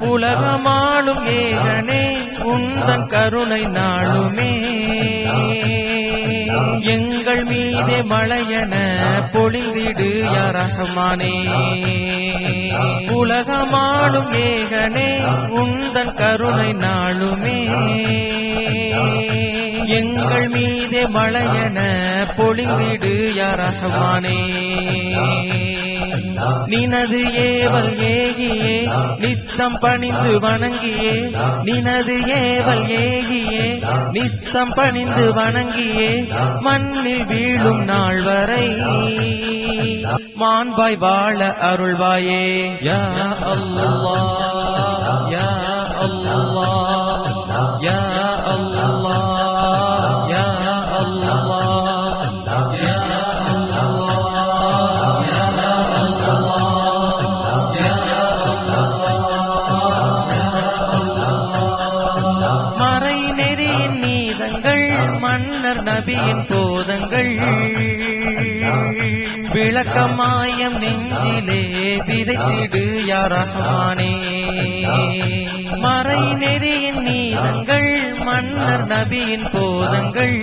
உலகமாளும் ஏகனே உந்தன் கருணை நாளுமே. எங்கள் மீதே மழையன பொழிந்திடு யாரகமானே உலகமாளும் ஏகனே உந்தன் கருணை நாளுமே. எங்கள் மீதே மழையன பொழிந்திடு யா நினது ஏவல் ஏகியே நித்தம் பணிந்து வணங்கியே. நினது ஏவல் ஏகியே நித்தம் பணிந்து வணங்கியே. மண்ணில் வீழும் நாள் வரை மாண்பாய் வாழ அருள்வாயே. யா அல்லா யா அல்லா மன்னர் நபியின் போதங்கள். விளக்கமாயம் நெஞ்சிலே விதைத்திடு யா மறை நெறியின் நீதங்கள் மன்னர் நபியின் போதங்கள்.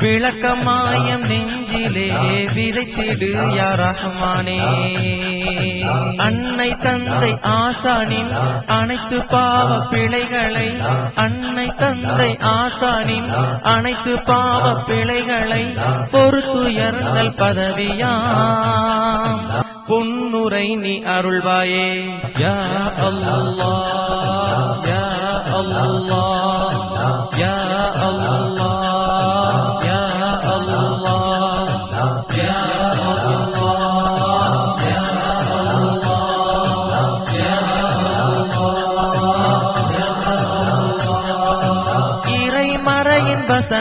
விளக்கமாயம் நெஞ்சிலே விதைத்திடு யா அன்னை தந்தை ஆசானின் அனைத்து பாவ பிழைகளை அன்னை தந்தை ஆசானின் அனைத்து பாவ பிழைகளை பொறுத்துயர்ந்தல் பதவியாம். பொன்னுரை நீ அருள்வாயே. யா அல்லா யா அல்லாஹ் யா அல்லாஹ்.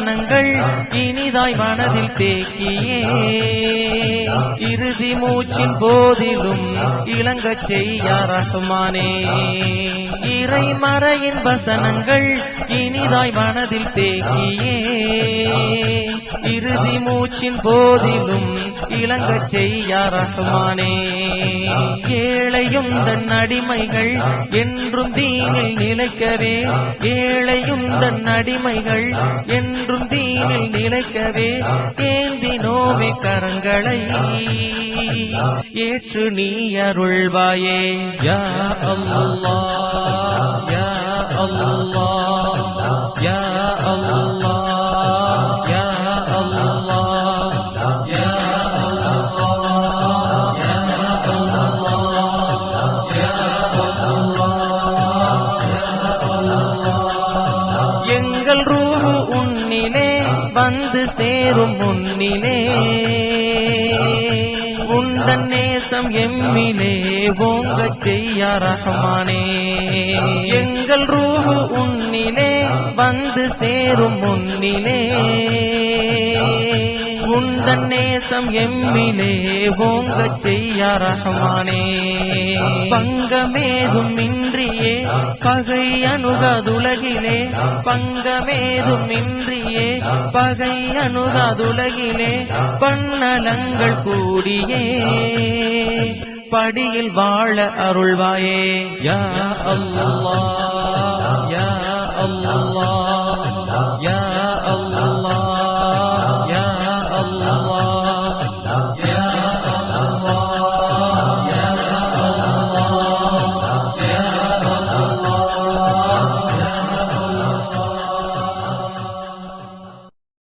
மறையின் இனிதாய் மனதில் தேக்கியே. இறுதி மூச்சின் போதிலும் இளங்கச் செய்ய ரஹ்மானே இறை மறையின் வசனங்கள் இனிதாய் மனதில் தேக்கியே. இறுதி மூச்சின் போதிலும் இளங்கச் செய்ய ரஹ்மானே ஏழையும் தன் அடிமைகள் என்றும் தீனில் நிலைக்கவே. ஏழையும் தன் அடிமைகள் என்றும் நீங்கள் நினைக்கவே ஏந்தி நோவி கரங்களை. ஏற்று நீ அருள்வாயே. யா அல்லாஹ் யா அல்லாஹ் யா அல்லாஹ். வந்து சேரும் முன்னிலே. உந்தன் நேசம் எம்மிலே ஓங்க செய்யா ரஹ்மானே. எங்கள் ரூஹு உன்னிலே வந்து சேரும் முன்னிலே. உந்தன் நேசம் எம்மிலே ஓங்க செய்ய ரஹ்மானே. பங்கமேதும் இன்றியே பகை அணுகாதுலகிலே. பங்கமேதும் இன்றியே பகை அணுகாதுலகிலே. பன்னலங்கள் கூடியே. படியில் வாழ அருள்வாயே. யா அல்லா யா அல்லா யா